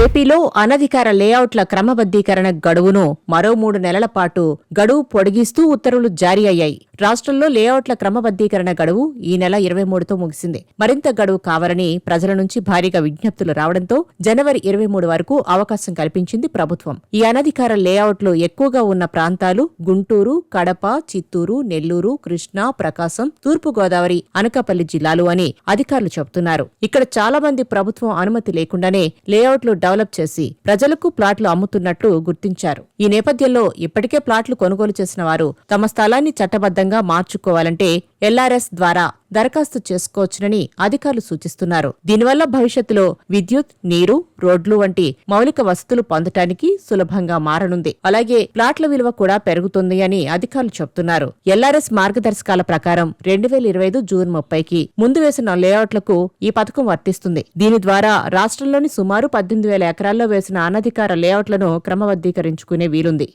ఏపీలో అనధికార లేఅవుట్ల క్రమబద్దీకరణ గడువును మరో మూడు నెలల పాటు గడువు పొడిగిస్తూ ఉత్తర్వులు జారీ అయ్యాయి. రాష్ట్రంలో లేఅవుట్ల క్రమబద్దీకరణ గడువు ఈ నెల ఇరవై మూడుతో ముగిసింది. మరింత గడువు కావాలని ప్రజల నుంచి భారీగా విజ్ఞప్తులు రావడంతో జనవరి ఇరవై మూడు వరకు అవకాశం కల్పించింది ప్రభుత్వం. ఈ అనధికార లేఅవుట్లు ఎక్కువగా ఉన్న ప్రాంతాలు గుంటూరు కడప చిత్తూరు నెల్లూరు కృష్ణా ప్రకాశం తూర్పుగోదావరి అనకాపల్లి జిల్లాలు అని అధికారులు చెబుతున్నారు. ఇక్కడ చాలా మంది ప్రభుత్వం అనుమతి లేకుండానే లేఅవుట్లు డెవలప్ చేసి ప్రజలకు ప్లాట్లు అమ్ముతున్నట్లు గుర్తించారు. ఈ నేపథ్యంలో ఇప్పటికే ప్లాట్లు కొనుగోలు చేసిన వారు తమ స్థలాన్ని చట్టబద్ధంగా మార్చుకోవాలంటే ఎల్ఆర్ఎస్ ద్వారా దరఖాస్తు చేసుకోవచ్చునని అధికారులు సూచిస్తున్నారు. దీనివల్ల భవిష్యత్తులో విద్యుత్ నీరు రోడ్లు వంటి మౌలిక వసతులు పొందటానికి సులభంగా మారనుంది. అలాగే ప్లాట్ల విలువ కూడా పెరుగుతుంది అని అధికారులు చెబుతున్నారు. ఎల్ఆర్ఎస్ మార్గదర్శకాల ప్రకారం రెండు వేల ఇరవై ఐదు జూన్ ముప్పైకి ముందు వేసిన లేఅవుట్లకు ఈ పథకం వర్తిస్తుంది. దీని ద్వారా రాష్ట్రంలోని సుమారు పద్దెనిమిది వేల ఎకరాల్లో వేసిన అనధికార లేఅవుట్లను క్రమబద్దీకరించుకునే వీలుంది.